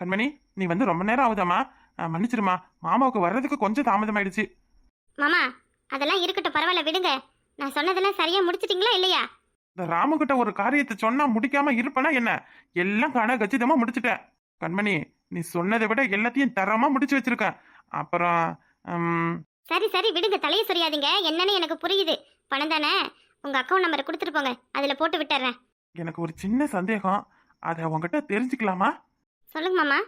கண்மணி நீ வந்து ரொம்ப நேரம் ஆகுதாம்மா. மன்னிச்சிருமா மாமாவுக்கு வர்றதுக்கு கொஞ்சம் தாமதமாயிடுச்சு. மாமா அதெல்லாம் இருக்கட்டும் பரவாயில்ல விடுங்க. நான் சொன்னதெல்லாம் சரியா முடிச்சிட்டீங்களா இல்லையா? இந்த ராமுகிட்ட ஒரு காரியத்தை சொன்னா முடிக்காம இருப்பனா என்ன? எல்லாம் காண கச்சிதமா முடிச்சிட்டேன். கண்மணி நீ சொன்னதை விட எல்லாத்தையும் தரமா முடிச்சு வச்சிருக்கேன். அப்புறம் சரி சரி விடுங்க தலையை சொரியாதீங்க. என்னன்னு எனக்கு புரியுது. பணம் தானே? உங்க அக்கௌண்ட் நம்பரை கொடுத்துட்டு போங்க. அதுல போட்டு விட்டுறேன். எனக்கு ஒரு சின்ன சந்தேகம். அதை உன்கிட்ட தெரிஞ்சுக்கலாமா? சொல்லுங்க மாமா.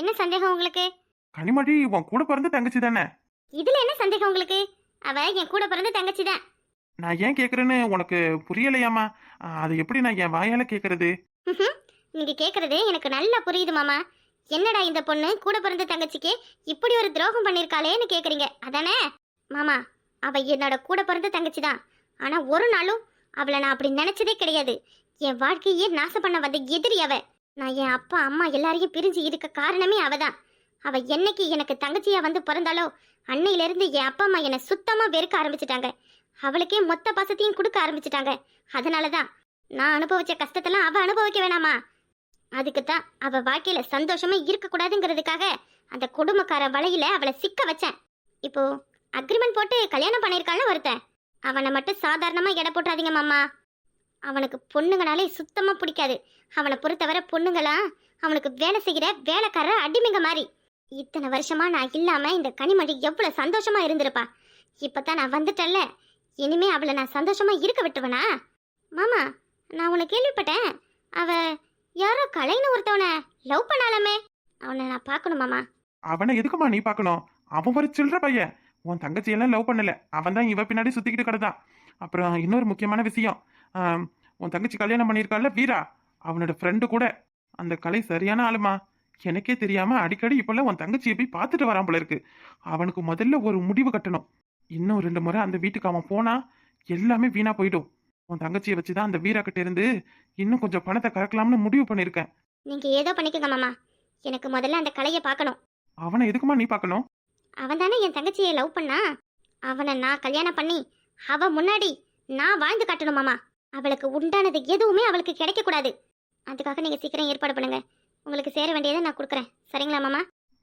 என்ன சந்தேகம் உங்களுக்கு? கனிமொழி உன் கூட பிறந்த தங்கச்சி தானே? இதுல என்ன சந்தேகம் உங்களுக்கு? அவ என் கூட பிறந்த தங்கச்சி தான். நான் ஏன் கேக்குறேன்னு உனக்கு புரியலையாமா? அது எப்படி நான் என் வாயால கேக்குறது? நீங்க கேக்குறது எனக்கு நல்லா புரியுது மாமா. என்னடா இந்த பொண்ணு கூட பிறந்த தங்கச்சிக்கு இப்படி ஒரு துரோகம் பண்ணிருக்காளேன்னு கேக்குறீங்க. அதானே? மாமா அவ என்னோட கூட பிறந்த தங்கச்சி தான். ஆனா ஒரு நாளும் அவளை நான் அப்படி நினைச்சதே கிடையாது. என் வாழ்க்கையே நாசம் பண்ண வந்த எதிரி அவ. நான் என் அப்பா அம்மா எல்லாரையும் பிரிஞ்சு இருக்க காரணமே அவ தான் அவ என்னைக்கு எனக்கு தங்கச்சியா வந்து பிறந்தாலோ அன்னையிலேருந்து என் அப்பா அம்மா என்னை சுத்தமாக வெறுக்க ஆரம்பிச்சிட்டாங்க. அவளுக்கே மொத்த பாசத்தையும் கொடுக்க ஆரம்பிச்சிட்டாங்க. அதனாலதான் நான் அனுபவிச்ச கஷ்டத்தெல்லாம் அவள் அனுபவிக்க வேணாமா? அதுக்கு தான் அவள் வாழ்க்கையில் சந்தோஷமாக இருக்கக்கூடாதுங்கிறதுக்காக அந்த குடும்பக்கார வலையில் அவளை சிக்க வச்சேன். இப்போ அக்ரிமெண்ட் போட்டு கல்யாணம் பண்ணியிருக்காள்னு ஒருத்தன். அவனை மட்டும் சாதாரணமாக எடை போட்டாதீங்க மாமா. அவனுக்கு பொண்ணுங்கனாலே சுத்தமாக பிடிக்காது. அவனை பொறுத்தவரை பொண்ணுங்களா அவனுக்கு வேலை செய்கிற வேலைக்காரர் அடிமைங்க மாதிரி. இத்தனை வருஷமா நான் இல்லாம இந்த கனிமொழி எவ்வளவு சந்தோஷமா இருந்திருப்பா. இப்பதான் நான் வந்துட்டேன்ல இனிமே அவளை நான் சந்தோஷமா இருக்க விட்டுவனா மாமா நான் உன்னை கேள்விப்பட்டேன். அவ யாரோ கலைன்னு ஒருத்தவனை லவ் பண்ணாலாமே அவனை நான் பார்க்கணும் மாமா. அவனை எதுக்குமா நீ பார்க்கணும்? அவன் ஒரு சில்ற பையன். உன் தங்கச்சி எல்லாம் லவ் பண்ணல. அவன் தான் இவ பின்னாடி சுத்திக்கிட்டு கிடந்தான் அப்புறம் இன்னொரு முக்கியமான விஷயம். உன் தங்கச்சி கல்யாணம் பண்ணியிருக்கால வீரா. அவனோட ஃப்ரெண்டு கூட அந்த கலை சரியான ஆளுமா எனக்கே தெரியாம அடிக்கடி இப்பெல்லாம் உன் தங்கச்சியை போய் பார்த்துட்டு வரான் போல இருக்கு. அவனுக்கு முதல்ல ஒரு முடிவு கட்டணும். இன்னும் ரெண்டு முறை அந்த வீட்டுக்கு அவன் போனா எல்லாமே வீணா போயிடும். உன் தங்கச்சியை வச்சுதான் அந்த வீரா கிட்ட இருந்து இன்னும் கொஞ்சம் பணத்தை கறக்கலாம்னு முடிவு பண்ணியிருக்கேன். நீங்க ஏதோ பண்ணிக்கோங்க மாமா. எனக்கு முதல்ல அந்த கலையை பார்க்கணும். அவனை எதுக்குமா நீ பார்க்கணும்? அவன் தானே என் தங்கச்சியை லவ் பண்ணா? அவனை நான் கல்யாணம் பண்ணி அவ முன்னாடி நான் வாழ்ந்து காட்டணும் மாமா. அவளுக்கு உண்டானது எதுவுமே அவளுக்கு கிடைக்க கூடாது. அதுக்காக நீங்க சீக்கிரம் ஏற்பாடு பண்ணுங்க. உங்களுக்கு சேர வேண்டியதை நான் கொடுக்குறேன். சரிங்களா மாமா?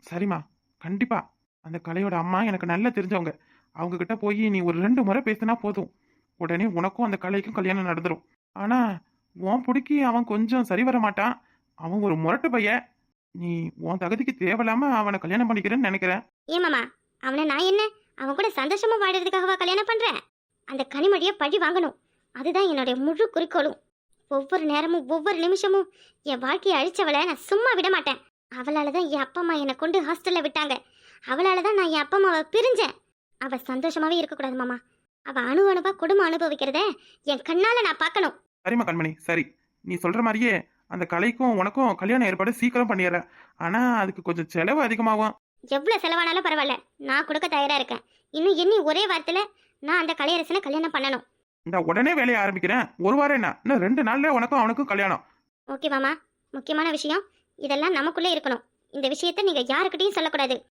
சரிம்மா. கண்டிப்பா. அந்த கலையோட அம்மா எனக்கு நல்லா தெரிஞ்சவங்க. அவங்க கிட்ட போய் நீ ஒரு ரெண்டு முறை பேசினா போதும். உடனே உனக்கும் அந்த கலைக்கும் கல்யாணம் நடந்துரும். ஆனா உன் பிடிக்கி அவன் கொஞ்சம் சரி வர மாட்டான். அவன் ஒரு முரட்டு பையன் நீ உன் தகுதிக்கு தேவையில்லாம அவனை கல்யாணம் பண்ணிக்கிறேன்னு நினைக்கிறேன். ஏன் மாமா அவனை நான் என்ன? அவன் கூட சந்தோஷமா வாழறதுக்காகவா கல்யாணம் பண்றேன்? அந்த கனிமொழியை பழி வாங்கணும். அதுதான் என்னுடைய முழு குறிக்கோளும். ஒவ்வொரு நேரமும் ஒவ்வொரு நிமிஷமும். என் வாழ்க்கையை அழிச்சவளை நான் சும்மா விட மாட்டேன். அவளால தான் என் அப்பா அம்மா என்னை கொண்டு ஹாஸ்டல்ல விட்டாங்க. அவளால தான் நான் என் அப்பா அம்மாவை பிரிஞ்சேன். அவ சந்தோஷமாவே இருக்கக்கூடாது மாமா. அவ அணு அணுவா குடும்பம் அனுபவிக்கிறத என் கண்ணால நான் பார்க்கணும். சரிம்மா கண்மணி. சரி. நீ சொல்ற மாதிரியே அந்த கலைக்கும் உனக்கும் கல்யாண ஏற்பாடு சீக்கிரம் பண்ணிடுறேன். ஆனா அதுக்கு கொஞ்சம் செலவு அதிகமாகும். எவ்வளவு செலவானாலும் பரவாயில்ல. நான் கொடுக்க தயாரா இருக்கேன். இன்னும் எண்ணி ஒரே வாரத்துல நான் அந்த கலையரசனை கல்யாணம் பண்ணணும். இந்த உடனே வேலையை ஆரம்பிக்கிறேன். ஒரு வாரம் என்ன? இன்னும் ரெண்டு நாள்ல உனக்கும் அவனுக்கும் கல்யாணம். ஓகே மாமா. முக்கியமான விஷயம் இதெல்லாம் நமக்குள்ளே இருக்கணும். இந்த விஷயத்த நீங்க யாருக்கிட்டையும் சொல்லக்கூடாது.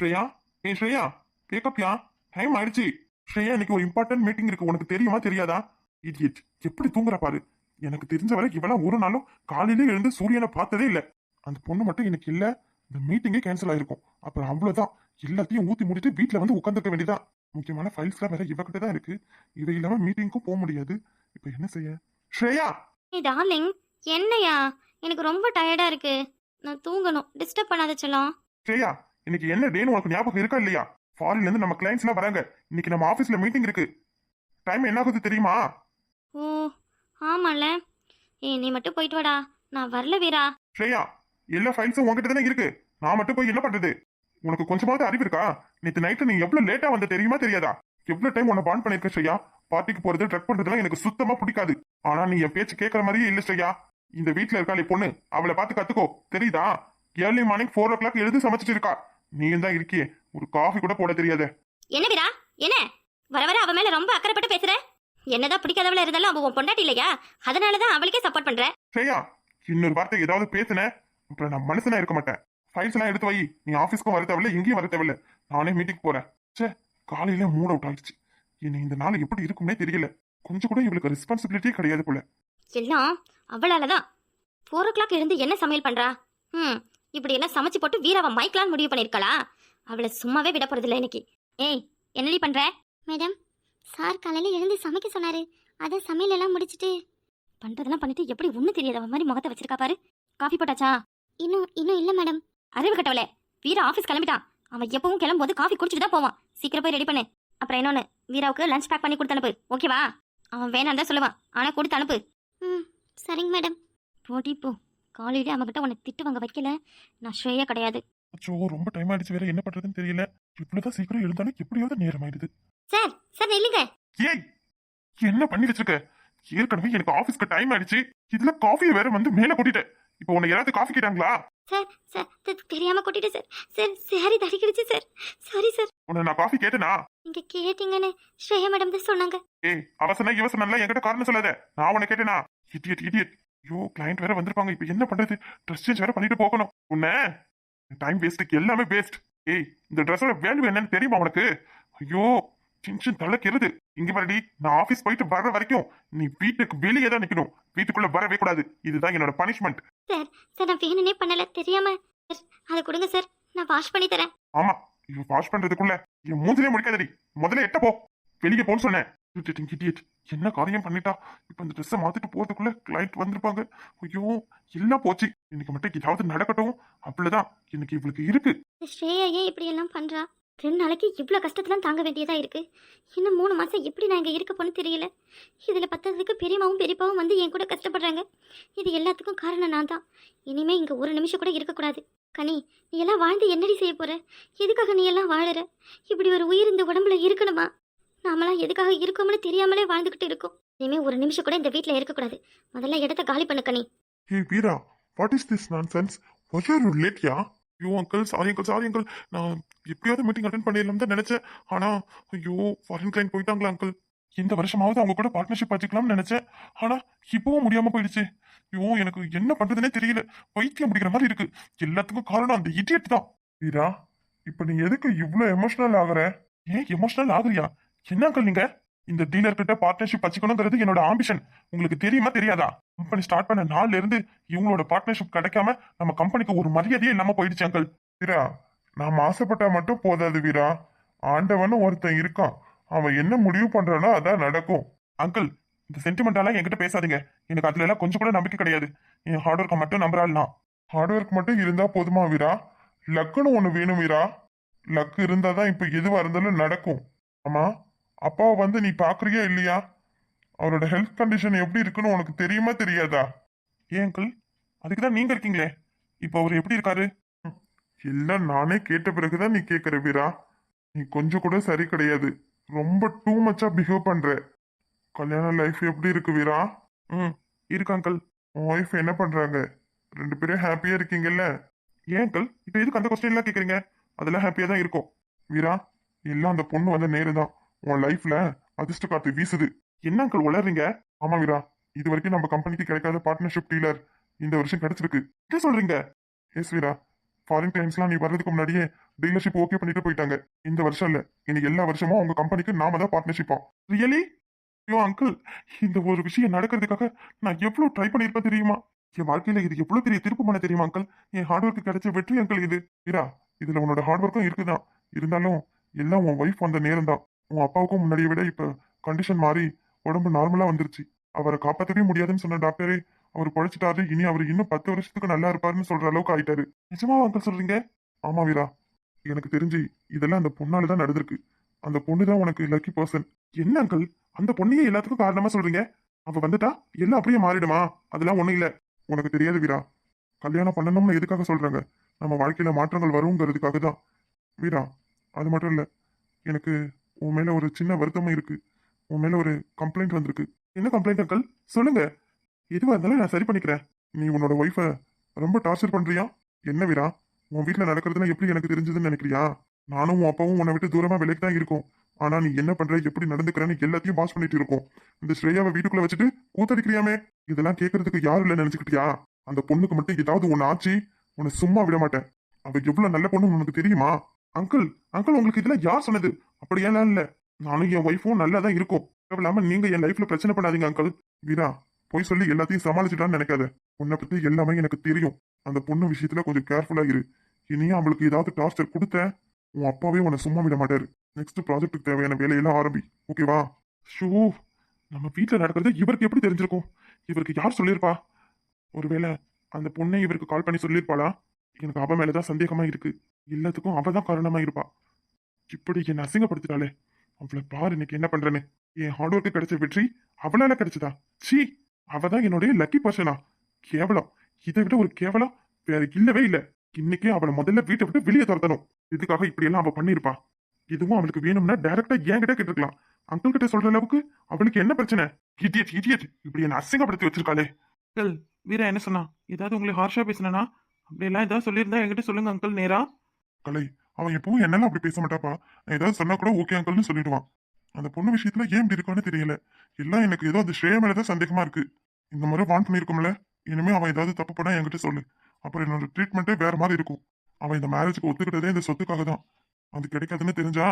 ஸ்ரேயா ஏய் ஸ்ரேயா கேக்கப்யா டைம் ஆயிடுச்சு. ஸ்ரேயா இன்னைக்கு ஒரு இம்பார்ட்டன்ட் மீட்டிங் இருக்கு. உனக்கு தெரியுமா தெரியாதா? இடியட் எப்படி தூங்குற பாரு. எனக்கு தெரிஞ்ச வரை இவெல்லாம் ஒரு நாளும் காலையில எழுந்து சூரியனை பார்த்ததே இல்ல. அந்த பொண்ணு மட்டும் எனக்கு இல்ல. இந்த மீட்டிங்கே கேன்சல் ஆயிருக்கும். அப்புறம் அவ்வளவுதான். எல்லாத்தையும் ஊத்தி முடிட்டு வீட்ல வந்து உட்காந்துக்க வேண்டியதான் முக்கியமான ஃபைல்ஸ்லாம் வேற இவகிட்ட தான் இருக்கு. இவ இல்லாம மீட்டிங்க்கும் போக முடியாது. இப்ப என்ன செய்ய? ஸ்ரேயா ஏ டார்லிங் என்னையா? எனக்கு ரொம்ப டயர்டா இருக்கு. நான் தூங்கணும். டிஸ்டர்ப் பண்ணாத செல்லம். ஸ்ரேயா இன்னைக்கு என்ன டேன்னு உனக்கு ஞாபகம் இருக்கா இல்லையா? ஃபாரின்ல இருந்து நம்ம கிளைண்ட்ஸ் எல்லாம் வராங்க. இன்னைக்கு நம்ம ஆபீஸ்ல மீட்டிங் இருக்கு. டைம் என்ன ஆகுது தெரியுமா? ஓ ஆமால ஏ நீ மட்டும் போயிட்டு வாடா. நான் வரல வீரா. ஸ்ரேயா எல்லா ஃபைல்ஸும் உங்ககிட்ட தானே இருக்கு. நான் மட்டும் போய் என்ன பண்றது? உனக்கு கொஞ்சமாவது அறிவு இருக்கா? நேத்து நைட்டு நீ எவ்வளவு லேட்டா வந்த தெரியுமா தெரியாதா? எவ்வளவு டைம் உன்னை பான் பண்ணிருக்க ஸ்ரேயா? பார்ட்டிக்கு போறது ட்ரக் பண்றதுலாம் எனக்கு சுத்தமா பிடிக்காது. ஆனா நீ என் பேச்சு கேட்கற மாதிரியே இல்ல ஸ்ரேயா. இந்த வீட்ல இருக்காளே பொண்ணு? அவளை பார்த்து கத்துக்கோ. தெரியுதா? Early morning four o'clock எழுதி சமைச்சிட்டு இருக்கா. நீயும் தான் இருக்கியே. ஒரு காஃபி கூட போட தெரியாதே. என்ன வீரா? என்ன? வர வர அவ மேல ரொம்ப அக்கறைப்பட்டு பேசுற. என்னதான் பிடிக்காதவள இருந்தாலும் அவ உன் பொண்டாட்டி இல்லையா? அதனாலதான் அவளுக்கே சப்போர்ட் பண்ற. ஸ்ரேயா இன்னொரு வார்த்தை ஏதாவது பேசுன அப்புறம் நான் மனுஷனா இருக்க மாட்டேன். ஃபைல்ஸ் எல்லாம் எடுத்து வை. நீ ஆபீஸ்க்கும் வர தேவையில்ல எங்கேயும் வர தேவையில்ல. நானே மீட்டிங் போறேன். ச்சே காலையில மூட் அவுட் ஆயிடுச்சு. இனி இந்த நாள் எப்படி இருக்கும்னே தெரியல. கொஞ்சம் கூட இவளுக்கு ரெஸ்பான்சிபிலிட்டியே கிடையாது போல. எல்லாம் அவளாலதான். ஃபோர் ஓ கிளாக் இருந்து என்ன சமையல் பண்றா? ம் இப்படி எல்லாம் சமைச்சு போட்டு வீராவை மைக்கலான்னு முடிவு பண்ணிருக்கலா அவளை சும்மாவே விட போறதில்ல இன்னைக்கு. ஏய் என்னடி பண்ற? மேடம் சார் காலையில் எழுந்து சமைக்க சொன்னாரு. அதை சமையல் எல்லாம் முடிச்சிட்டு பண்றதெல்லாம் பண்ணிட்டு எப்படி ஒண்ணு தெரியாத. மாதிரி முகத்தை வச்சிருக்கா பாரு. காஃபி போட்டாச்சா? இன்னும் இன்னும் இல்லை மேடம். அறிவு கட்டவளே. வீரா ஆஃபீஸ் கிளம்பிட்டான். அவன் எப்பவும் கிளம்பும்போது காஃபி குடிச்சிட்டு தான் போவான். சீக்கிரம் போய் ரெடி பண்ணு. அப்புறம் இன்னொன்னு வீராவுக்கு லஞ்ச் பேக் பண்ணி கொடுத்து அனுப்பு. ஓகேவா அவன் வேணாம் தான் சொல்லுவான். ஆனா கொடுத்து அனுப்பு. ம் சரிங்க மேடம் போட்டி போ. காலையிலே அவன்கிட்ட உன்னை திட்டு வாங்க வைக்கல. நான் ஸ்ரேயா கிடையாது. அச்சோ ரொம்ப டைம் ஆயிடுச்சு வேற. என்ன பண்றதுன்னு தெரியல. இவ்வளவுதான் சீக்கிரம் எழுந்தாலும் எப்படியாவது நேரம் ஆயிடுது சார் சார் நில்லுங்க. ஏய் என்ன பண்ணி வச்சிருக்க? ஏற்கனவே எனக்கு ஆபீஸ்க்கு டைம் ஆயிடுச்சு. இதுல காஃபி வேற வந்து மேல கொட்டிட்டேன். இப்போ உன்னை யாராவது காஃபி கேட்டாங்களா? சார் சார் தெரியாம கொட்டிட்டு சார். சார் சாரி தடிக்கிடுச்சு சார். Sorry sir. உன்னை நான் காஃபி கேட்டேனா? நீங்க கேட்டீங்கன்னு ஸ்ரேயா மேடம் தான் சொன்னாங்க. ஏய் அவசனா இவசனம்ல என்கிட்ட காரணம் சொல்லாத. நான் உன்னை கேட்டேனா? இடியட் இடியட் ஐயோ கிளையண்ட் வேற வந்திருப்பாங்க. இப்போ என்ன பண்றது? ட்ரெஸ் சேஞ்ச் வேற பண்ணிட்டு போகணும். உன்ன? டைம் வேஸ்ட்டுக்கு எல்லாமே வேஸ்ட் ஏய் இந்த ட்ரெஸ்ஸோட வேல்யூ என்னன்னு தெரியுமா உனக்கு? ஐயோ டென்ஷன் தலைக்கிறது இங்க பாருடி நான் ஆபீஸ் போயிட்டு வர்ற வரைக்கும் நீ வீட்டுக்கு வெளியே தான் நிக்கணும். வீட்டுக்குள்ள வரவே கூடாது. இதுதான் என்னோட பனிஷ்மெண்ட் சார் சார் நான் வேணும்னே பண்ணல. தெரியாம சார் அதை கொடுங்க சார். நான் வாஷ் பண்ணி தரேன். ஆமா இவ வாஷ் பண்றதுக்குள்ள என் மூஞ்சிலே முடிக்காதடி. முதல்ல எட்ட போ. வெளியே போன்னு சொன்னேன். என்ன காரியம் பண்ணிட்டா? இப்ப இந்த ட்ரெஸ்ஸை மாத்திட்டு போறதுக்குள்ள கிளைண்ட் வந்திருப்பாங்க. ஐயோ எல்லாம் போச்சு. இன்னைக்கு மட்டும் ஏதாவது நடக்கட்டும். அவ்வளவுதான் இன்னைக்கு இவளுக்கு இருக்கு. ஸ்ரேயா ஏன் இப்படி எல்லாம் பண்றா? ரெண்டு நாளைக்கு இவ்வளோ கஷ்டத்தெல்லாம் தாங்க வேண்டியதாக இருக்குது இன்னும் மூணு மாதம் எப்படி நான் இங்கே இருக்க போன்னு தெரியல. இதில் பத்ததுக்கு பெரியம்மாவும் பெரியப்பாவும் வந்து என் கூட கஷ்டப்படுறாங்க. இது எல்லாத்துக்கும் காரணம் நான் தான். இனிமேல் இங்கே ஒரு நிமிஷம் கூட இருக்கக்கூடாது கனி நீ எல்லாம் வாழ்ந்து என்னடி செய்ய போகிற எதுக்காக நீ எல்லாம் வாழற? இப்படி ஒரு உயிர் இந்த உடம்புல இருக்கணுமா? நாமெல்லாம் எதுக்காக இருக்கோம்னு தெரியாமலே வாழ்ந்துக்கிட்டு இருக்கோம். இனிமேல் ஒரு நிமிஷம் கூட இந்த வீட்டில் இருக்கக்கூடாது முதல்ல இடத்த காலி பண்ணு கனி. Hey Veera what is this nonsense you லேட்யா ஐயோ uncle sorry uncle sorry uncle நான் எப்படியாவது மீட்டிங் அட்டன் பண்ணிடலாம் தான் நினைச்சேன். ஆனா ஐயோ ஃபாரின் கிளைண்ட் போயிட்டாங்களா அங்கிள் இந்த வருஷமாவது அவங்க கூட பார்ட்னர்ஷிப் வச்சுக்கலாம்னு நினைச்சேன். ஆனா இப்பவும் முடியாம போயிடுச்சு. ஐயோ எனக்கு என்ன பண்றதுனே தெரியல. பைத்தியம் முடிக்கிற மாதிரி இருக்கு. எல்லாத்துக்கும் காரணம் அந்த இடியட் தான். வீரா இப்ப நீ எதுக்கு இவ்வளவு எமோஷனல் ஆகுற? ஏன் எமோஷனல் ஆகுறியா? என்ன அங்கிள் நீங்க? இந்த டீலர் கிட்ட பார்ட்னர்ஷிப் வச்சுக்கணுங்கிறது என்னோட ஆம்பிஷன் உங்களுக்கு தெரியுமா தெரியாதா? கம்பெனி ஸ்டார்ட் பண்ண நாள்ல இருந்து இவங்களோட பார்ட்னர்ஷிப் கிடைக்காம நம்ம கம்பெனிக்கு ஒரு மரியாதையே இல்லாம போயிடுச்சு அங்கிள் வீரா நாம் ஆசைப்பட்டா மட்டும் போதாது வீரா. ஆண்டவன் ஒருத்தன் இருக்கான். அவன் என்ன முடிவு பண்றானோ அதான் நடக்கும். அங்கிள் இந்த சென்டிமெண்டாலாம் என்கிட்ட பேசாதீங்க. எனக்கு அதுல எல்லாம் கொஞ்சம் கூட நம்பிக்கை கிடையாது. என் ஹார்ட் ஒர்க்கை மட்டும் நம்புறாள்னா ஹார்ட் ஒர்க் மட்டும் இருந்தா போதுமா வீரா? லக்குன்னு ஒன்று வேணும் வீரா. லக்கு இருந்தாதான் இப்போ எதுவாக இருந்தாலும் நடக்கும். ஆமா அப்பாவை வந்து நீ பார்க்குறியா இல்லையா? அவரோட ஹெல்த் கண்டிஷன் எப்படி இருக்குன்னு உனக்கு தெரியுமா தெரியாதா? ஏன் அங்கிள் அதுக்கு தான் நீங்கள் இருக்கீங்களே. இப்போ அவர் எப்படி இருக்காரு? எல்லாம் நானே கேட்ட பிறகுதான் நீ கேட்குற வீரா. நீ கொஞ்சம் கூட சரி கிடையாது. ரொம்ப டூ மச்சா பிஹேவ் பண்ற. கல்யாண லைஃப் எப்படி இருக்கு வீரா? ம் இருக்கு அங்கிள் உன் ஒய்ஃப் என்ன பண்றாங்க? ரெண்டு பேரும் ஹாப்பியா இருக்கீங்கல்ல? ஏன் அங்கிள் இப்போ எதுக்கு அந்த கொஸ்டின் எல்லாம் கேக்குறீங்க? அதெல்லாம் ஹாப்பியா தான் இருக்கும். வீரா எல்லாம் அந்த பொண்ணு வந்த நேரு தான். உன் லைஃப்ல அதிர்ஷ்ட காத்து வீசுது. என்ன அங்கிள் உளறீங்க? ஆமா வீரா இது வரைக்கும் நம்ம கம்பெனிக்கு கிடைக்காத பார்ட்னர்ஷிப் டீலர் இந்த வருஷம் கிடைச்சிருக்கு. என்ன சொல்றீங்க? எஸ் வீரா. ஃபாரின் கிளைண்ட்ஸ்லாம் நீ வர்றதுக்கு முன்னாடியே டீலர்ஷிப் ஓகே பண்ணிட்டு போயிட்டாங்க. இந்த வருஷம் இல்ல. இனி எல்லா வருஷமும் உங்க கம்பெனிக்கு நாம தான் பார்ட்னர்ஷிப்பா ரியலி ஐயோ அங்கிள் இந்த ஒரு விஷயம் நடக்கிறதுக்காக நான் எவ்வளவு ட்ரை பண்ணியிருப்பேன் தெரியுமா? என் வாழ்க்கையில இது எவ்வளவு பெரிய திருப்பு பண்ண தெரியுமா அங்கிள் என் ஹார்ட் ஒர்க்கு கிடைச்ச வெற்றி அங்கிள் இது. இரா இதுல உன்னோட ஹார்ட் ஒர்க்கும் இருக்குதான். இருந்தாலும் எல்லாம் உன் ஒய்ஃப் வந்த நேரம் தான். உன் அப்பாவுக்கும் முன்னாடியை விட இப்ப கண்டிஷன் மாறி உடம்பு நார்மலா வந்துருச்சு. அவரை காப்பாற்றவே முடியாதுன்னு சொன்ன டாக்டரே அவர் பழைச்சிட்டாரு. இனி அவர் இன்னும் பத்து வருஷத்துக்கு நல்லா இருப்பாருன்னு சொல்ற அளவுக்கு ஆயிட்டாரு. நிஜமா அங்கிள் சொல்றீங்க? ஆமா வீரா. எனக்கு தெரிஞ்சு இதெல்லாம் அந்த பொண்ணால தான் நடந்திருக்கு. அந்த பொண்ணு தான் உனக்கு லக்கி பர்சன் என்ன அங்கிள் அந்த பொண்ணையே எல்லாத்துக்கும் காரணமா சொல்றீங்க? அவ வந்துட்டா? எல்லாம் அப்படியே மாறிடுமா? அதெல்லாம் ஒண்ணும் இல்ல. உனக்கு தெரியாது வீரா. கல்யாணம் பண்ணணும்னு எதுக்காக சொல்றாங்க? நம்ம வாழ்க்கையில மாற்றங்கள் வருங்கிறதுக்காக தான். வீரா அது மட்டும் இல்ல. எனக்கு உன் மேல ஒரு சின்ன வருத்தமும் இருக்கு. உன் மேல ஒரு கம்ப்ளைண்ட் வந்திருக்கு. என்ன கம்ப்ளைண்ட் அங்கிள் சொல்லுங்க. எதுவாக இருந்தாலும் நான் சரி பண்ணிக்கிறேன். நீ உன்னோட ஒய்ஃபை ரொம்ப டார்ச்சர் பண்ணுறியா என்ன வீரா? உன் வீட்டில் நடக்கிறதுனா எப்படி எனக்கு தெரிஞ்சதுன்னு நினைக்கிறியா? நானும் உன் அப்பாவும் உன்னை விட்டு தூரமாக விலைக்கு தான் இருக்கும். ஆனால் நீ என்ன பண்ணுற எப்படி நடந்துக்கிறன்னு எல்லாத்தையும் பாஸ் பண்ணிட்டு இருக்கோம். இந்த ஸ்ரேயாவை வீட்டுக்குள்ளே வச்சுட்டு கூத்தடிக்கிறியாமே? இதெல்லாம் கேட்கறதுக்கு யாரும் இல்லை நினச்சிக்கிட்டியா? அந்த பொண்ணுக்கு மட்டும் ஏதாவது ஒன்று ஆச்சு? உன்னை சும்மா விட மாட்டேன். அவள் எவ்வளோ நல்ல பொண்ணு உனக்கு தெரியுமா? அங்கிள் அங்கிள் உங்களுக்கு இதெல்லாம் யார் சொன்னது? அப்படியெல்லாம் இல்லை. நானும் என் ஒய்ஃபும் நல்லா தான் இருக்கும். இல்லாமல் நீங்கள் என் லைஃப்பில் பிரச்சனை பண்ணாதீங்க அங்கிள் வீரா போய் சொல்லி எல்லாத்தையும் சமாளிச்சுட்டான்னு நினைக்காத. உன்னை பத்தி எல்லாமே எனக்கு தெரியும். அந்த பொண்ணு விஷயத்துல கொஞ்சம் கேர்ஃபுல்லா இரு. இனியும் அவளுக்கு ஏதாவது டார்ச்சர் கொடுத்த உன் அப்பாவே உன்னை சும்மா விட மாட்டாரு. நெக்ஸ்ட் ப்ராஜெக்ட்டுக்கு தேவையான வேலையெல்லாம் ஆரம்பி. ஓகேவா ஷூ நம்ம வீட்டில் நடக்கிறது இவருக்கு எப்படி தெரிஞ்சிருக்கும்? இவருக்கு யார் சொல்லியிருப்பா ஒருவேளை அந்த பொண்ணை இவருக்கு கால் பண்ணி சொல்லியிருப்பாளா எனக்கு அவ மேலதான் சந்தேகமா இருக்கு. எல்லாத்துக்கும் அவ தான் காரணமா இருப்பா. இப்படி என்னை அசிங்கப்படுத்திட்டாளே. அவளை பாரு இன்னைக்கு என்ன பண்றேன்னு. என் ஹார்ட் ஒர்க்கு கிடைச்ச வெற்றி அவளால கிடைச்சதா? சீ அவ தான் என்னுடைய லக்கி பர்சனா கேவலம். இதை விட ஒரு கேவலம் வேற இல்லவே இல்ல. இன்னைக்கு அவளை முதல்ல வீட்டை விட்டு வெளியே துரத்தணும். இதுக்காக இப்படி எல்லாம் அவ பண்ணிருப்பா இதுவும் அவளுக்கு வேணும்னா டைரக்டா என்கிட்ட கேட்டிருக்கலாம். அங்கிள் கிட்ட சொல்ற அளவுக்கு அவளுக்கு என்ன பிரச்சனை? இடியட் இடியட் இப்படி என்ன அசிங்கப்படுத்தி வச்சிருக்காளே. அங்கிள் வீரா என்ன சொன்னா? ஏதாவது உங்களுக்கு ஹார்ஷா பேசினா அப்படியெல்லாம் ஏதாவது சொல்லியிருந்தா என்கிட்ட சொல்லுங்க அங்கிள் நேரா. கலை அவன் எப்பவும் என்னெல்லாம் அப்படி பேச மாட்டாப்பா? நான் ஏதாவது சொன்னா கூட ஓகே அங்கிள்னு சொல்லிடுவான். அந்த பொண்ணு விஷயத்துல ஏன் இப்படி இருக்கான்னு தெரியல. எல்லாம் எனக்கு ஏதோ அந்த ஸ்ரேயா மேலதான் சந்தேகமா இருக்கு. இந்த முறை வான் பண்ணிருக்கோம்ல இனிமே அவன் ஏதாவது தப்பு பண்ணா என்கிட்ட சொல்லு. அப்புறம் என்னோட ட்ரீட்மெண்ட்டே வேற மாதிரி இருக்கும். அவன் இந்த மேரேஜுக்கு ஒத்துக்கிட்டதே இந்த சொத்துக்காக தான். அது கிடைக்காதுன்னு தெரிஞ்சா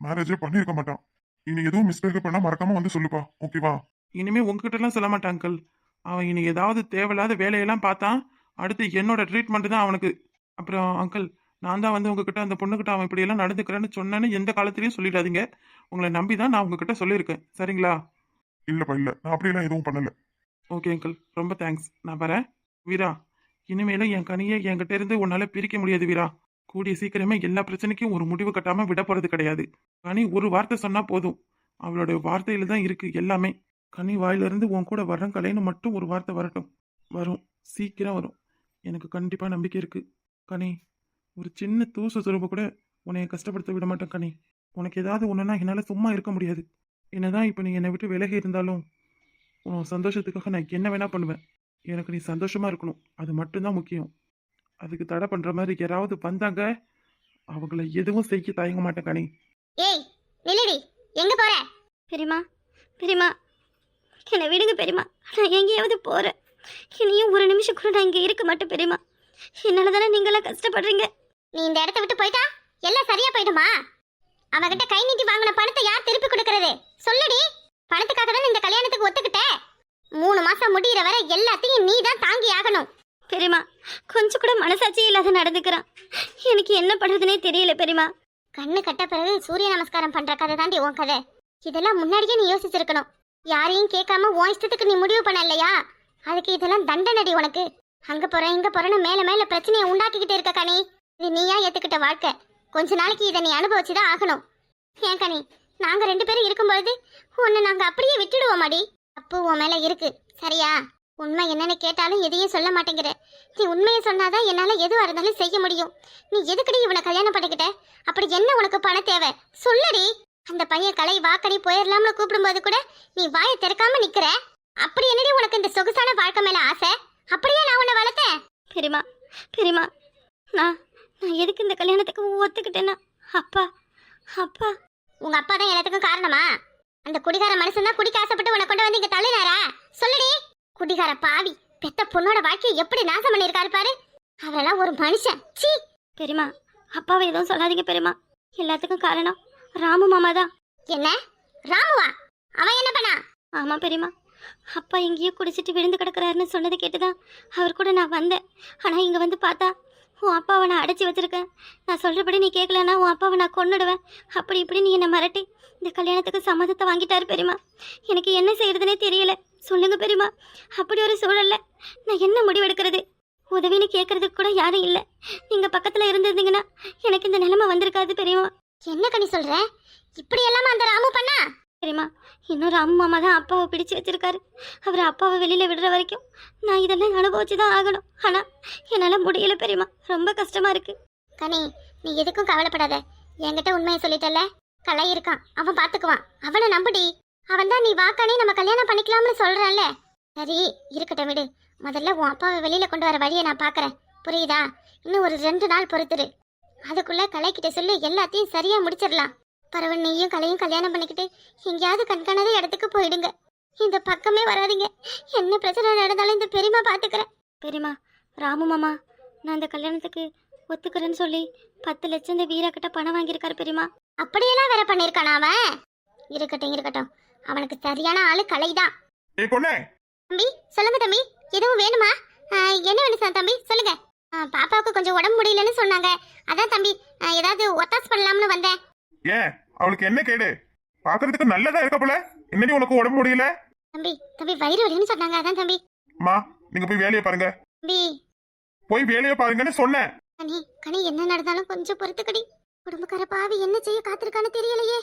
மேரேஜே பண்ணியிருக்க மாட்டான். இனி எதுவும் மிஸ்டேக் பண்ணா மறக்காம வந்து சொல்லுப்பா. ஓகேவா இனிமே உங்ககிட்ட எல்லாம் சொல்ல மாட்டான் அங்கிள் அவன் இனி ஏதாவது தேவையில்லாத வேலையெல்லாம் பார்த்தான் அடுத்து என்னோட ட்ரீட்மெண்ட் தான் அவனுக்கு. அப்புறம் அங்கிள் நான் தான் வந்து உங்ககிட்ட அந்த பொண்ணுகிட்ட அவன் இப்படியெல்லாம் நடந்துக்கிறேன்னு சொன்னேன்னு எந்த காலத்துலயும் சொல்லிடாதீங்க. உங்களை நம்பி தான் நான் உங்ககிட்ட சொல்லியிருக்கேன். சரிங்களா? இல்லப்பா இல்ல. நான் அப்படியெல்லாம் எதுவும் பண்ணல. ஓகே அங்கிள் ரொம்ப தேங்க்ஸ் நான் வரேன். வீரா இனிமேலும் என் கனியை என்கிட்ட இருந்து உன்னால பிரிக்க முடியாது வீரா. கூடிய சீக்கிரமே எல்லா பிரச்சனைக்கும் ஒரு முடிவு கட்டாம விட போறது கிடையாது. கனி ஒரு வார்த்தை சொன்னா போதும். அவளோட வார்த்தையில தான் இருக்கு எல்லாமே. கனி வாயிலிருந்து உன் கூட வர்றேன் கலைன்னு மட்டும் ஒரு வார்த்தை வரட்டும். வரும். சீக்கிரம் வரும். எனக்கு கண்டிப்பா நம்பிக்கை இருக்கு. கனி ஒரு சின்ன தூசு சுரப்பு கூட உன்னை கஷ்டப்படுத்த விட மாட்டேன் கனி. உனக்கு ஏதாவது ஒண்ணுன்னா என்னால சும்மா இருக்க முடியாது. என்னதான் இப்போ நீ என்னை விட்டு விலகி இருந்தாலும் உன் சந்தோஷத்துக்காக நான் என்ன வேணா பண்ணுவேன். எனக்கு நீ சந்தோஷமா இருக்கணும். அது மட்டும்தான் முக்கியம். அதுக்கு தடை பண்ற மாதிரி யாராவது வந்தாங்க அவங்கள எதுவும் செய்ய தயங்க மாட்டேன் கனி. ஏய் நில்லுடி. எங்க போற? பெரியமா பெரியமா என்னை விடுங்க பெரியமா நான் எங்கேயாவது போகிறேன் இனியும் ஒரு நிமிஷம் கூட நான் இங்கே இருக்க மாட்டேன் பெரியமா என்னால் தானே நீங்களாம் கஷ்டப்படுறீங்க? நீ இந்த இடத்த விட்டு போயிட்டா? எல்லாம் சரியா போயிடுமா? அவகிட்ட கை நீட்டி வாங்கின பணத்தை யார் திருப்பி கொடுக்கறது? சொல்லுடி. பணத்துக்காக தான் இந்த கல்யாணத்துக்கு ஒத்துக்கிட்ட? மூணு மாசம் முடியிற வரை எல்லாத்தையும் நீ தான் தாங்கி ஆகணும். பெரியமா கொஞ்சம் கூட மனசாட்சி இல்லாத நடந்துக்கிறான். எனக்கு என்ன பண்ணுறதுனே தெரியல பெரியமா கண்ணு கட்ட பிறகு சூரிய நமஸ்காரம் பண்ற கதை தாண்டி உன் கதை. இதெல்லாம் முன்னாடியே நீ யோசிச்சிருக்கணும். யாரையும் கேட்காம உன் இஷ்டத்துக்கு நீ முடிவு பண்ண இல்லையா? அதுக்கு இதெல்லாம் தண்டனடி உனக்கு. அங்க போற இங்க போறன்னு மேல மேல பிரச்சனையை உண்டாக்கிக்கிட்டு இருக்க கனி. இது நீயா ஏத்துக்கிட்ட வாழ்க்கை. கொஞ்ச நாளைக்கு இதை நீ அனுபவிச்சுதான் ஆகணும். ஏன் கனி? நாங்க ரெண்டு பேரும் இருக்கும்பொழுது உன்னை நாங்க அப்படியே விட்டுடுவோமாடி. அப்பு உன் மேல இருக்கு. சரியா? உண்மை என்னன்னு கேட்டாலும் எதையும் சொல்ல மாட்டேங்கிற. நீ உண்மையை சொன்னாதான் என்னால எதுவா இருந்தாலும் செய்ய முடியும். நீ எதுக்குடி இவனை கல்யாணம் பண்ணிக்கிட்ட? அப்படி என்ன உனக்கு பணம் தேவை? சொல்லுடி. அந்த பையன் கலை வாக்கடி போயிடலாம்னு கூப்பிடும்போது கூட நீ வாயை திறக்காம நிக்கிற. அப்படி என்னடி உனக்கு இந்த சொகுசான வாழ்க்கை மேல ஆசை? அப்படியே நான் உன்னை வளர்த்தேன். பெரியமா பெரியமா நான் நான் எதுக்கு இந்த கல்யாணத்துக்கு ஒத்துக்கிட்டேன்னா? அப்பா அப்பா. உங்க அப்பா தான் எல்லாத்துக்கும் காரணமா? அந்த குடிகார மனுஷன் தான் குடிக்க ஆசைப்பட்டு உன்னை கொண்டு வந்து இங்க தள்ளினாரா? சொல்லுடி. குடிகார பாவி பெத்த பொண்ணோட வாழ்க்கையை எப்படி நாசம் பண்ணியிருக்காரு பாரு. அவரெல்லாம் ஒரு மனுஷன். சீ பெரியமா அப்பாவை எதுவும் சொல்லாதீங்க பெரியமா எல்லாத்துக்கும் காரணம் ராமு மாமா தான். என்ன? ராமுவா? அவன் என்ன பண்ணா? ஆமா பெரியமா அப்பா எங்கேயோ குடிச்சிட்டு விழுந்து கிடக்குறாருன்னு சொன்னதை கேட்டுதான் அவர் கூட நான் வந்தேன். ஆனால் இங்கே வந்து பார்த்தா உன் அப்பாவை நான் அடைச்சி வச்சிருக்கேன். நான் சொல்கிறபடி நீ கேட்கலன்னா உன் அப்பாவை நான் கொன்னுடுவேன். அப்படி இப்படி நீ என்னை மிரட்டி இந்த கல்யாணத்துக்கு சம்மதத்தை வாங்கிட்டாரு பெரியமா எனக்கு என்ன செய்யறதுனே தெரியல. சொல்லுங்க பெரியமா அப்படி ஒரு சூழல்ல நான் என்ன முடிவெடுக்கிறது? உதவின்னு கேட்கறதுக்கு கூட யாரும் இல்லை. நீங்கள் பக்கத்தில் இருந்திருந்தீங்கன்னா எனக்கு இந்த நிலைமை வந்திருக்காது பெரியமா என்ன கண்ணி சொல்ற? இப்படி எல்லாமா அந்த ராமு பண்ணா? சரிம்மா இன்னொரு அம்மா அம்மா தான் அப்பாவை பிடிச்சு வச்சிருக்காரு. அவர் அப்பாவை வெளியில் விடுற வரைக்கும் நான் இதெல்லாம் அனுபவிச்சு தான் ஆகணும். ஆனால் என்னால் முடியல பெரியம்மா. ரொம்ப கஷ்டமாக இருக்கு. கனி நீ எதுக்கும் கவலைப்படாத. என்கிட்ட உண்மையை சொல்லிட்டல கலை இருக்கான். அவன் பார்த்துக்குவான் அவனை நம்புடி. அவன் தான் நீ வாக்கானே நம்ம கல்யாணம் பண்ணிக்கலாம்னு சொல்கிறான்ல சரி இருக்கட்டும் விடு. முதல்ல உன் அப்பாவை வெளியில் கொண்டு வர வழியை நான் பார்க்குறேன் புரியுதா? இன்னும் ஒரு ரெண்டு நாள் பொறுத்துரு. அதுக்குள்ளே கலைக்கிட்ட சொல்லி எல்லாத்தையும் சரியாக முடிச்சிடலாம். நீயும் கலையும் கல்யாணம் பண்ணிக்கிட்டு எங்கேயாவது கண்காணாத இடத்துக்கு போயிடுங்க. இந்த பக்கமே வராதீங்க. என்ன பிரச்சனை நடந்தாலும் இந்த பெரியமா பாத்துக்கிறேன். பெரியமா ராமு மாமா நான் இந்த கல்யாணத்துக்கு ஒத்துக்கிறேன்னு சொல்லி பத்து லட்சம் இந்த வீரா கிட்ட பணம் வாங்கியிருக்காரு பெரியமா அப்படியெல்லாம் வேற பண்ணிருக்கானா அவன்? இருக்கட்டும் இருக்கட்டும். அவனுக்கு சரியான ஆளு கலைதான். ஏய் பொண்ணே! தம்பி சொல்லுங்க தம்பி. எதுவும் வேணுமா? என்ன வேணும் தம்பி? சொல்லுங்க. பாப்பாவுக்கு கொஞ்சம் உடம்பு முடியலன்னு சொன்னாங்க. அதான் தம்பி ஏதாவது ஒத்தாஸ் பண்ணலாம்னு வந்தேன். ஏன்? அவளுக்கு என்ன கேடு? பாக்குறதுக்கு நல்லதா இருக்க போல. என்னடி உனக்கு உடம்பு முடியல? தம்பி தம்பி வயிறு வலின்னு சொன்னாங்க. அதான் தம்பி. அம்மா நீங்க போய் வேலையை பாருங்க. தம்பி. போய் வேலையை பாருங்கன்னு சொன்னேன். கனி கனி என்ன நடந்தாலும் கொஞ்சம் பொறுத்துக்கடி. குடும்பக்கார பாவி என்ன செய்ய காத்திருக்கான்னு தெரியலையே.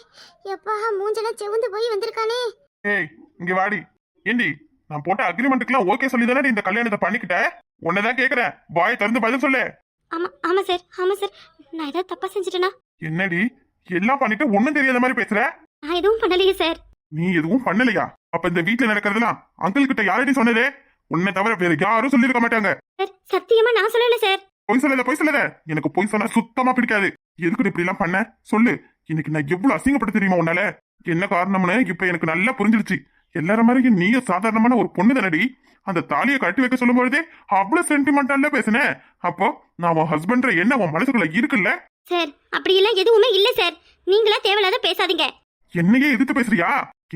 எப்பா மூஞ்செல்லாம் செவுந்து போய் வந்திருக்கானே. ஏய் இங்க வாடி. ஏண்டி நான் போட்ட அக்ரிமெண்ட்டுக்குலாம் ஓகே சொல்லி தானே இந்த கல்யாணத்தை பண்ணிக்கிட்ட? உன்னதான் கேக்குறேன். வாய் திறந்து பதில் சொல்லு. ஆமாம் ஆமாம் சார் ஆமாம் சார். நான் ஏதாவது தப்பாக செஞ்சுட்டேனா? என்னடி? எல்லாம் பண்ணிட்டு ஒண்ணும் தெரியாத மாதிரி பேசுற? நான் எதுவும் பண்ணலையே சார் நீ எதுவும் பண்ணலையா? அப்ப இந்த வீட்ல நடக்கிறதெல்லாம் அங்கிள் கிட்ட யாரடி சொன்னதே? உன்னை தவிர வேற யாரும் சொல்லிருக்க மாட்டாங்க. சார் சத்தியமாக நான் சொல்லலை சார் பொய் சொல்லல பொய் சொல்லல. எனக்கு பொய் சொன்னா சுத்தமா பிடிக்காது. எதுக்கு இப்படி எல்லாம் பண்ண? சொல்லு. இன்னைக்கு நான் எவ்வளவு அசிங்கப்பட்டு தெரியுமா உன்னால? என்ன காரணம்னு இப்ப எனக்கு நல்லா புரிஞ்சிடுச்சு எல்லார மாதிரி நீயும் சாதாரணமான ஒரு பொண்ணு தானடி? அந்த தாலியை கட்டி வைக்க சொல்லும் பொழுதே அவ்வளவு சென்டிமெண்டால பேசுனேன் அப்போ நான் உன் ஹஸ்பண்ட்ற என்ன உன் மனசுக்குள்ள இருக்குல்ல? சார் அப்படியெல்லாம் எதுவுமே இல்லை சார். நீங்களா தேவையில்லாத பேசாதீங்க. என்னையே எதிர்த்து பேசுறியா?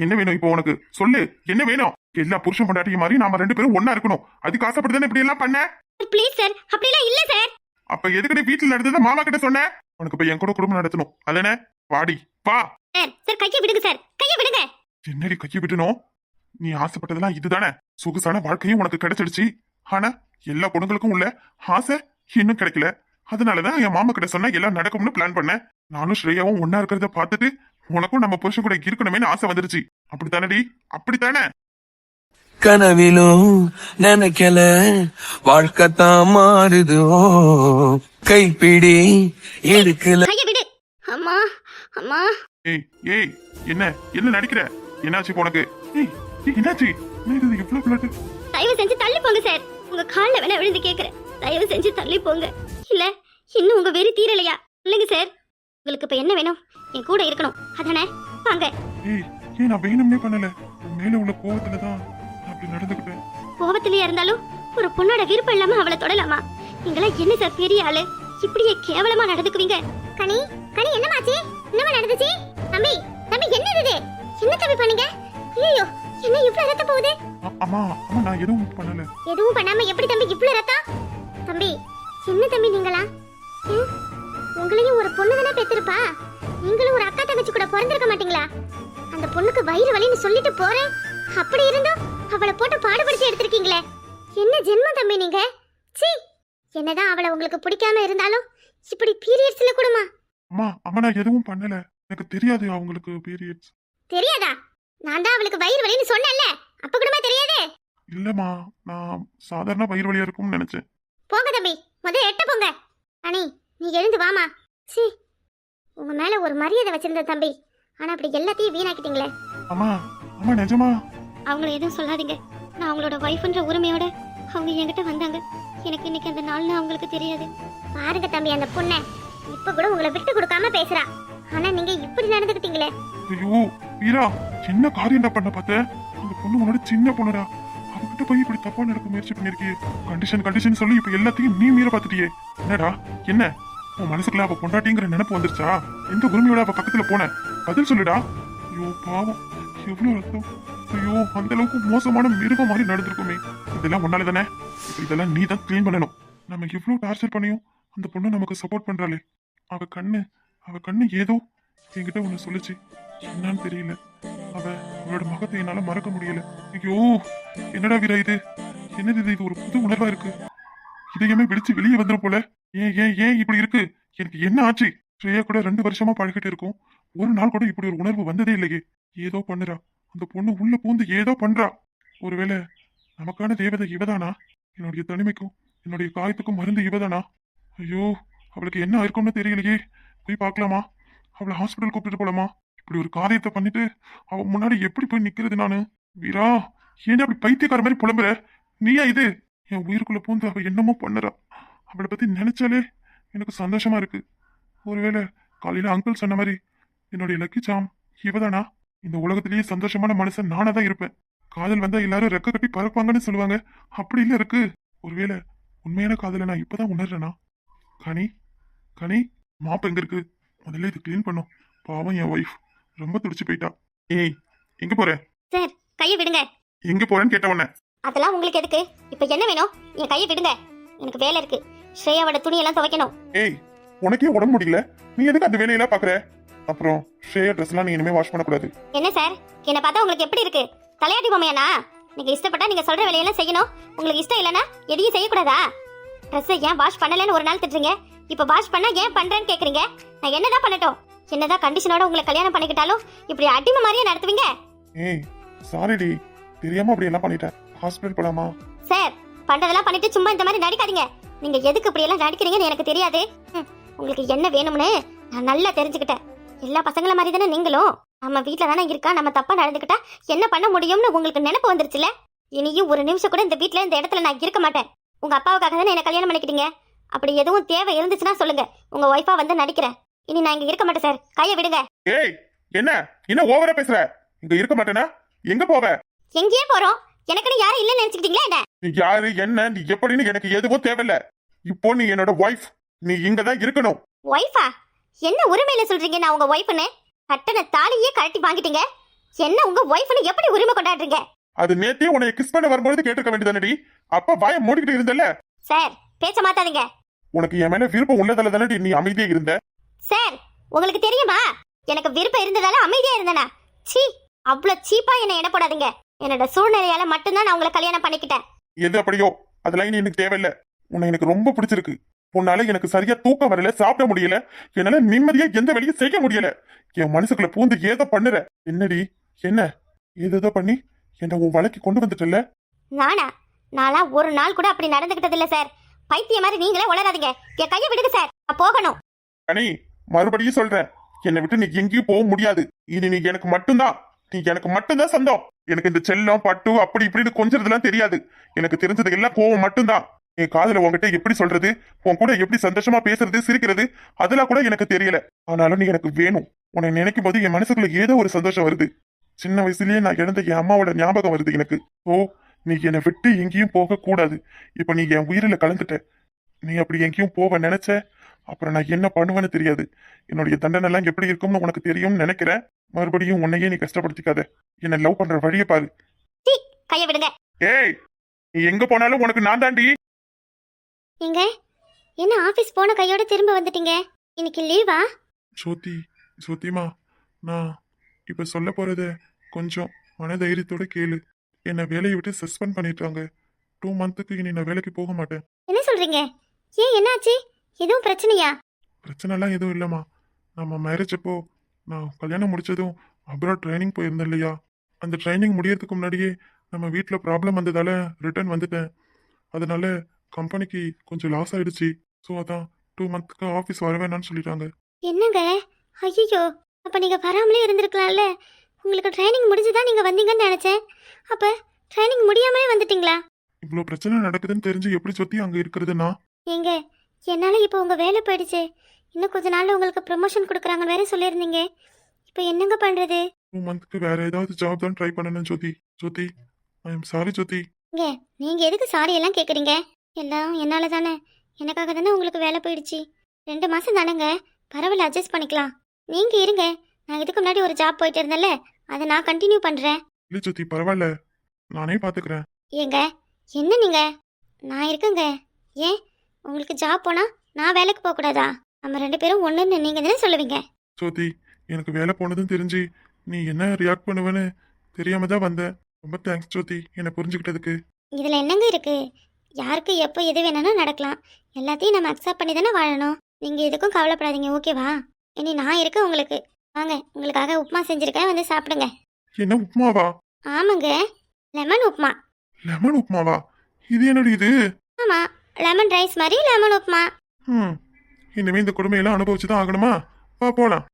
என்ன வேணும் இப்போ உனக்கு? சொல்லு என்ன வேணும்? எல்லா புருஷன் பொண்டாட்டியும் மாதிரி நாம ரெண்டு பேரும் ஒண்ணா இருக்கணும். அதுக்கு ஆசைப்பட்டு தானே இப்படி எல்லாம் பண்ண? ப்ளீஸ் சார் அப்படியெல்லாம் இல்லை சார். அப்ப எதுக்கடி வீட்டுல நடந்ததை மாமா கிட்ட சொன்ன? உனக்கு இப்ப என் கூட குடும்பம் நடத்தணும். அதானே வாடி வா. சார் சார் கையை விடுங்க சார். கையை விடுங்க. என்னடி கையை விட்டணும் நீ ஆசைப்பட்டதெல்லாம் இதுதானே? சொகுசான வாழ்க்கையும் உனக்கு கிடைச்சிடுச்சு. ஆனா எல்லா பொண்ணுங்களுக்கும் உள்ள ஆசை இன்னும் கிடைக்கல. அதனாலதான் என் மாமா கிட்ட சொன்னா எல்லாம் நடக்கும்னு பிளான் பண்ணேன். நானும் ஸ்ரேயாவும் ஒன்னா இருக்கிறத பார்த்துட்டு உனக்கும் நம்ம புருஷன் கூட இருக்கணுமேனு ஆசை வந்துருச்சு. அப்படித்தானடி? அப்படித்தானே? கனவிலும் நினைக்கல வாழ்க்கைத்தான் மாறுது? ஓ கைப்பிடி எடுக்கல. அம்மா அம்மா. ஏய் ஏய் என்ன? என்ன நடிக்கிற? என்னாச்சு உனக்கு? ஏய் என்னாச்சு? என்ன இது? இவ்வளவு பிளட் தயவு செஞ்சு தள்ளி போங்க சார். உங்க கால்ல வேணா விழுந்து கேக்குறேன். தயவு செஞ்சு தள்ளி போங்க. இல்ல இன்னும் உங்க வெறி தீரலையா? இல்லைங்க சார் உங்களுக்கு இப்ப என்ன வேணும்? என் கூட இருக்கணும். அதானே? வாங்க. ஏய் ஏய் நான் வேணும்னே பண்ணல. மேல உள்ள கோவத்துல தான் அப்படி நடந்துக்கிட்டேன். கோபத்திலேயே இருந்தாலும் ஒரு பொண்ணோட விருப்பம் இல்லாம அவளை தொடலாமா? நீங்களாம் என்ன சார் பெரிய ஆளு? இப்படியே கேவலமா நடந்துக்குவீங்க. கனி கனி என்னமாச்சு? என்னமா நடந்துச்சு? தம்பி தம்பி என்ன இது? என்ன தம்பி பண்ணீங்க? ஐயோ என்ன இவ்ளோ ரத்தம் போகுது? அம்மா அம்மா நான் எதுவும் பண்ணல. எதுவும் பண்ணாம எப்படி தம்பி இவ்ளோ ரத்தம்? தம்பி என்ன தம்பி நீங்களா? உங்களையும் ஒரு பொண்ணு தானே பெத்திருப்பா? நீங்களும் ஒரு அக்கா தங்கச்சி கூட பிறந்திருக்க மாட்டீங்களா? அந்த பொண்ணுக்கு வயிறு வலின்னு சொல்லிட்டு போறேன். அப்படி இருந்தும் அவளை போட்டு பாடுபடுத்தி எடுத்திருக்கீங்களே. என்ன ஜென்மம் தம்பி நீங்க? சீ என்னதான் அவளை உங்களுக்கு பிடிக்காம இருந்தாலும் இப்படி பீரியட்ஸ்ல கூடமா? அம்மா அம்மா நான் எதுவும் பண்ணல. எனக்கு தெரியாது அவங்களுக்கு பீரியட்ஸ். தெரியாதா? நான் தான் அவளுக்கு வயிறு வலின்னு சொன்னேன்ல. அப்ப கூடமா தெரியாதே? இல்லம்மா நான் சாதாரண வயிறு வலியா இருக்கும்னு நினைச்சேன். போங்க தம்பி முதல்ல எட்ட போங்க. அனி நீ எழுந்து வாமா. சீ உங்க மேல ஒரு மரியாதை வச்சிருந்த தம்பி. ஆனா அப்படி எல்லாத்தையும் வீணாக்கிட்டீங்களே. அம்மா அம்மா நிஜமா? அவங்கள எதுவும் சொல்லாதீங்க. நான் அவங்களோட ஒய்ஃப்ன்ற உரிமையோட அவங்க என்கிட்ட வந்தாங்க. எனக்கு இன்னைக்கு அந்த நாள்னு அவங்களுக்கு தெரியாது. பாருங்க தம்பி அந்த பொண்ணை. இப்ப கூட உங்களை விட்டு கொடுக்காம பேசுறா. ஆனா நீங்க இப்படி நடந்துக்கிட்டீங்களே ஐயோ வீரா என்ன காரியம்டா பண்ண பார்த்த அந்த பொண்ணு உன்னோட சின்ன பொண்ணுடா. அவகிட்ட போய் இப்படி தப்பா நடக்க முயற்சி பண்ணிருக்கியே. கண்டிஷன் கண்டிஷன் சொல்லி இப்ப எல்லாத்தையும் நீ மீற பாத்துட்டியே என்னடா? என்ன? உன் மனசுக்குள்ள அவ பொண்டாட்டிங்கிற நினைப்பு வந்துருச்சா? எந்த உரிமையோட அவ பக்கத்துல போன? பதில் சொல்லுடா. ஐயோ பாவம். எவ்வளவு ரத்தம். ஐயோ அந்த அளவுக்கு மோசமான மிருகம் மாதிரி நடந்திருக்குமே. இதெல்லாம் ஒன்னாலே தானே? இதெல்லாம் நீ தான் கிளீன் பண்ணணும். நம்ம எவ்வளவு டார்ச்சர் பண்ணியும் அந்த பொண்ணு நமக்கு சப்போர்ட் பண்றாளே. அவ கண்ணு அவ கண்ணு ஏதோ என்கிட்ட ஒண்ணு சொல்லுச்சு. என்னன்னு தெரியல. அவ அவளோட மகத்தை என்னால மறக்க முடியல. ஐயோ என்னடா வீரா இது? என்னது இது? இது ஒரு புது உணர்வா இருக்கு. இதயமே வெடிச்சு வெளியே வந்துடும் போல. ஏன் ஏன் ஏன் இப்படி இருக்கு? எனக்கு என்ன ஆச்சு? ஸ்ரேயா கூட ரெண்டு வருஷமா பழகிட்டு இருக்கும். ஒரு நாள் கூட இப்படி ஒரு உணர்வு வந்ததே இல்லையே. ஏதோ பண்ணுறா. அந்த பொண்ணு உள்ள பூந்து ஏதோ பண்றா ஒருவேளை நமக்கான தேவதை இவதானா? என்னுடைய தனிமைக்கும் என்னுடைய காயத்துக்கும் மருந்து இவதானா? ஐயோ அவளுக்கு என்ன இருக்கும்னு தெரியலையே. போய் பார்க்கலாமா? அவளை ஹாஸ்பிட்டல் கூப்பிட்டு போலாமா? இப்படி ஒரு காரியத்தை பண்ணிட்டு அவன் முன்னாடி எப்படி போய் நிக்கிறது நானு? வீரா ஏன்னா அப்படி பைத்தியக்கார மாதிரி புலம்புற? நீயா இது? என் உயிருக்குள்ள பூந்து அவ என்னமோ பண்ணுறா. அவளை பத்தி நினைச்சாலே எனக்கு சந்தோஷமா இருக்கு. ஒருவேளை காலையில அங்கிள் சொன்ன மாதிரி என்னுடைய லக்கி சாம் இவதானா? இந்த உலகத்திலேயே சந்தோஷமான மனுஷன் நானா தான் இருப்பேன். காதல் வந்தா எல்லாரும் ரெக்க கட்டி பறப்பாங்கன்னு சொல்லுவாங்க. அப்படி இல்ல இருக்கு. ஒருவேளை உண்மையான காதலை நான் இப்பதான் உணர்றேனா? கனி கனி மாப்பு எங்க இருக்கு? முதல்ல இது க்ளீன் பண்ணும் பாவம் என் ஒய்ஃப் ரொம்ப துடிச்சு போயிட்டா. ஏய் எங்க போற? சார் கையை விடுங்க. எங்க போறேன்னு கேட்ட உடனே. அதெல்லாம் உங்களுக்கு எதுக்கு? இப்போ என்ன வேணும்? என் கையை விடுங்க. எனக்கு வேலை இருக்கு. ஸ்ரேயாவோட துணியெல்லாம் துவைக்கணும். ஏய் உனக்கே உடம்பு முடியல? நீ எதுக்கு அந்த வேலையெல்லாம் பாக்குற? அப்புறம் ஷேய ட்ரெஸ் எல்லாம் நீ இனிமே வாஷ் பண்ணக்கூடாது. என்ன சார்? என்னை பார்த்தா உங்களுக்கு எப்படி இருக்கு? தலையாட்டி பொம்மையாண்ணா? நீங்க இஷ்டப்பட்டா நீங்க சொல்ற வேலையெல்லாம் செய்யணும். உங்களுக்கு இஷ்டம் இல்லைன்னா எதையும் செய்யக்கூடாதா? ட்ரெஸ்ஸை ஏன் வாஷ் பண்ணலன்னு ஒரு நாள் திட்டுறீங்க? இப்போ வாஷ் பண்ணா ஏன் பண்றேன்னு கேக்குறீங்க? நான் என்னதான் பண்ணட்டும்? என்னதான் கண்டிஷனோட உங்களை கல்யாணம் பண்ணிக்கிட்டாலும் இப்படி அடிமை மாதிரியே நடத்துவீங்க? ஏய் சாரிடி தெரியாம அப்படி எல்லாம் பண்ணிட்டேன். ஹாஸ்பிட்டல் போலாமா? சார் பண்றதெல்லாம் பண்ணிட்டு சும்மா இந்த மாதிரி நடிக்காதீங்க. நீங்க எதுக்கு இப்படி எல்லாம் நடிக்கிறீங்கன்னு எனக்கு தெரியாது. ம், உங்களுக்கு என்ன வேணும்னு நான் நல்லா தெரிஞ்சுக்கிட்டேன். எல்லா பசங்கள மாதிரி தானே நீங்களும்? நம்ம வீட்ல தானே இருக்கா? நம்ம தப்பா நடந்துக்கிட்டா என்ன பண்ண முடியும்னு உங்களுக்கு நினைப்பு வந்துருச்சுல இனியும் ஒரு நிமிஷம் கூட இந்த வீட்ல இந்த இடத்துல நான் இருக்க மாட்டேன். உங்க அப்பாவுக்காக தானே என்ன கல்யாணம் பண்ணிக்கிட்டீங்க. அப்படி எதுவும் தேவை இருந்துச்சுன்னா சொல்லுங்க. உங்க ஒய்ஃபா வந்து நடிக்கிறேன். இனி நான் இங்க இருக்க மாட்டேன் சார். கையை விடுங்க. ஏய் என்ன? என்ன ஓவரா பேசுற? இங்க இருக்க மாட்டேனா? எங்க போவ? எங்கேயே போறோம். எனக்குன்னு யாரும் இல்லைன்னு நினைச்சுக்கிட்டீங்களா என்ன? நீ யாரு என்ன நீ எப்படின்னு எனக்கு எதுவும் தேவையில்ல. இப்போ நீ என்னோட ஒய்ஃப் நீ இங்க தான் இருக்கணும் ஒய்ஃபா என்ன உரிமையில சொல்றீங்க நான் உங்க ஒய்ஃப்னு கட்டண தாலியே கழட்டி வாங்கிட்டீங்க. என்ன உங்க ஒய்ஃப்னு எப்படி உரிமை கொண்டாடுறீங்க? அது நேத்தே உன்னை கிஸ் பண்ண வரும்போது கேட்டிருக்க வேண்டியதானடி அப்ப வாய மூடிக்கிட்டு இருந்தல்ல? சார் பேச்ச மாத்தாதீங்க. உனக்கு என் மேல விருப்பம் உள்ளதால தானடி நீ அமைதியா இருந்த? சார் உங்களுக்கு தெரியுமா? எனக்கு விருப்பம் இருந்ததால அமைதியா இருந்தேனா? சீ அவ்வளவு சீப்பா என்ன எடை போடாதீங்க. என்னோட சூழ்நிலையால மட்டும்தான் நான் உங்களை கல்யாணம் பண்ணிக்கிட்டேன். எது அப்படியோ? அதெல்லாம் இனி எனக்கு தேவையில்ல. உன்னை எனக்கு ரொம்ப பிடிச்சிருக்கு. உன்னால எனக்கு சரியா தூக்கம் வரல சாப்பிட முடியல. என்னால நிம்மதியா எந்த வேலையும் செய்ய முடியல. என் மனசுக்குள்ள பூந்து ஏதோ பண்ணுற. என்னடி? என்ன? ஏதேதோ பண்ணி என்ன உன் வழக்கு கொண்டு வந்துட்டல நானா? நான்லாம் ஒரு நாள் கூட அப்படி நடந்துகிட்டது இல்ல சார். பைத்திய மாதிரி நீங்களே உளராதீங்க என் கையை விடுங்க சார். நான் போகணும். கனி மறுபடியும் சொல்றேன். என்னை விட்டு நீ எங்கேயும் போக முடியாது. இனி நீ எனக்கு மட்டும்தான். நீ எனக்கு மட்டும்தான் சொந்தம். எனக்கு இந்த செல்லம் பட்டு அப்படி இப்படின்னு கொஞ்சதுலாம் தெரியாது. எனக்கு தெரிஞ்சது எல்லாம் கோவம் மட்டும்தான். என் காதல உங்ககிட்ட எப்படி சொல்றது? உன் கூட எப்படி சந்தோஷமா பேசுறது சிரிக்கிறது? அதெல்லாம் கூட எனக்கு தெரியல. ஆனாலும் நீ எனக்கு வேணும். உன்னை நினைக்கும் போது என் மனசுக்குள்ள ஏதோ ஒரு சந்தோஷம் வருது. சின்ன வயசுலயே நான் இழந்த என் அம்மாவோட ஞாபகம் வருது எனக்கு. ஓ நீ என்னை விட்டு எங்கேயும் போக கூடாது இப்ப நீ என் உயிரில கலந்துட்ட. நீ அப்படி எங்கேயும் போக நினைச்ச? அப்புறம் நான் என்ன பண்ணுவேன்னு தெரியாது. என்னுடைய தண்டனை எல்லாம் எப்படி இருக்கும்னு உனக்கு தெரியும்னு நினைக்கிறேன். மறுபடியும் உன்னையே நீ கஷ்டப்படுத்திக்காத. என்ன லவ் பண்ற வழியை பாரு. கையை விடுங்க. ஏய் நீ எங்க போனாலும் உனக்கு நான் தாண்டி. நீங்க என்ன ஆபீஸ் போன கையோட திரும்ப வந்துட்டீங்க? இன்னைக்கு லீவா ஜோதி ஜோதிமா நான் இப்ப சொல்ல போறத கொஞ்சம் மனதைரியத்தோட கேளு. என்னை வேலையை விட்டு சஸ்பெண்ட் பண்ணிட்டாங்க. டூ மந்த்துக்கு இனி நான் வேலைக்கு போக மாட்டேன். என்ன சொல்றீங்க? ஏன் என்னாச்சு? எதுவும் பிரச்சனையா? பிரச்சனைலாம் எதுவும் இல்லைம்மா. நம்ம மேரேஜ் அப்போ நான் கல்யாணம் முடிச்சதும் அப்ராட் ட்ரைனிங் போயிருந்தேன் இல்லையா? அந்த ட்ரைனிங் முடியறதுக்கு முன்னாடியே நம்ம வீட்டில் ப்ராப்ளம் வந்ததால ரிட்டர்ன் வந்துட்டேன். அதனால கம்பெனிக்கு கொஞ்சம் லாஸ் ஆயிடுச்சு. ஸோ அதான் டூ மந்த்துக்கு ஆஃபீஸ் வர வேணாம்னு சொல்லிட்டாங்க. என்னங்க? ஐயோ அப்ப நீங்க வராமலே இருந்திருக்கலாம்ல? உங்களுக்கு ட்ரைனிங் முடிஞ்சுதான் நீங்க வந்தீங்கன்னு நினைச்சேன். அப்ப ட்ரைனிங் முடியாமலே வந்துட்டீங்களா? இவ்வளோ பிரச்சனை நடக்குதுன்னு தெரிஞ்சு எப்படி சுற்றி அங்கே இருக்கிறதுனா ஏங்க என்னால இப்போ உங்க வேலை போயிடுச்சு. இன்னும் கொஞ்ச நாள்ல உங்களுக்கு ப்ரமோஷன் கொடுக்குறாங்கன்னு வேற சொல்லியிருந்தீங்க. இப்போ என்னங்க பண்றது? டூ மந்த்துக்கு வேற ஏதாவது ஜாப் தான் ட்ரை பண்ணணும் ஜோதி. ஜோதி ஐ எம் சாரி ஜோதி. இங்க நீங்க எதுக்கு சாரி எல்லாம் கேக்குறீங்க? எல்லாம் என்னால தானே. எனக்காக தானே உங்களுக்கு வேலை போயிடுச்சு. ரெண்டு மாசம் தானேங்க. பரவாயில்ல அட்ஜஸ்ட் பண்ணிக்கலாம். நீங்க இருங்க. நான் இதுக்கு முன்னாடி ஒரு ஜாப் போயிட்டு இருந்தேன்ல. அதை நான் கண்டினியூ பண்றேன். இல்லை ஜோதி பரவாயில்ல. நானே பார்த்துக்கிறேன் ஏங்க என்ன நீங்க? நான் இருக்கேங்க. ஏன்? உங்களுக்கு ஜாப் போனா நான் வேலைக்கு போக கூடாதா நம்ம ரெண்டு பேரும் ஒண்ணுன்னு நீங்க தானே சொல்லுவீங்க? ஜோதி எனக்கு வேலை போனதும் தெரிஞ்சு நீ என்ன ரியாக்ட் பண்ணுவேன்னு தெரியாம தான் வந்தேன். ரொம்ப தேங்க்ஸ் ஜோதி என்னை புரிஞ்சுக்கிட்டதுக்கு. இதுல என்னங்க இருக்கு? யாருக்கு எப்போ எது வேணாலும் நடக்கலாம். எல்லாத்தையும் நம்ம அக்செப்ட் பண்ணி தானே வாழணும். நீங்க எதுக்கும் கவலைப்படாதீங்க ஓகேவா இனி நான் இருக்கேன் உங்களுக்கு. வாங்க உங்களுக்காக உப்புமா செஞ்சிருக்கேன் வந்து சாப்பிடுங்க. என்ன உப்புமாவா? ஆமாங்க லெமன் உப்புமா. லெமன் உப்புமாவா? இது என்னடி இது? ஆமா. லெமன் ரைஸ் மாதிரி லெமன் உப்புமா. ம் இனிமே இந்த கொடுமையெல்லாம் அனுபவிச்சு தான் ஆகணுமா? வா போலாம்.